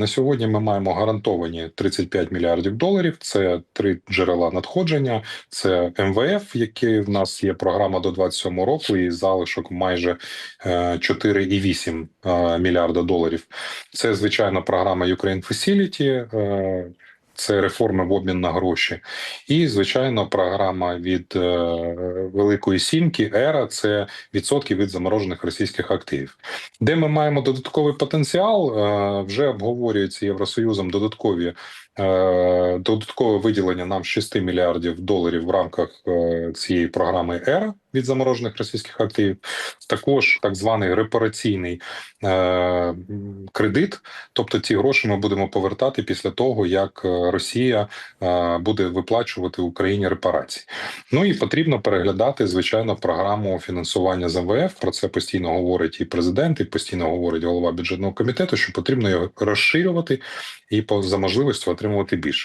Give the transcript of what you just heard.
На сьогодні ми маємо гарантовані 35 мільярдів доларів. Це три джерела надходження. Це МВФ, який в нас є програма до 27 року, і залишок майже е, 4,8 е, мільярда доларів. Це звичайно програма Ukraine Facility, е, Це реформи в обмін на гроші, і звичайно, програма від е, Великої Сімки ЕРА це відсотки від заморожених російських активів. Де ми маємо додатковий потенціал, е, вже обговорюється Євросоюзом додаткові е, додаткове виділення нам 6 мільярдів доларів в рамках цієї програми ЕРА від заморожених російських активів. Також так званий репараційний е, кредит. Тобто ці гроші ми будемо повертати після того, як е, Росія е, буде виплачувати Україні репарації. Ну і потрібно переглядати звичайно програму фінансування з МВФ. Про це постійно говорить і президент, і постійно говорить голова бюджетного комітету, що потрібно його розширювати і по за можливістю отримувати більше.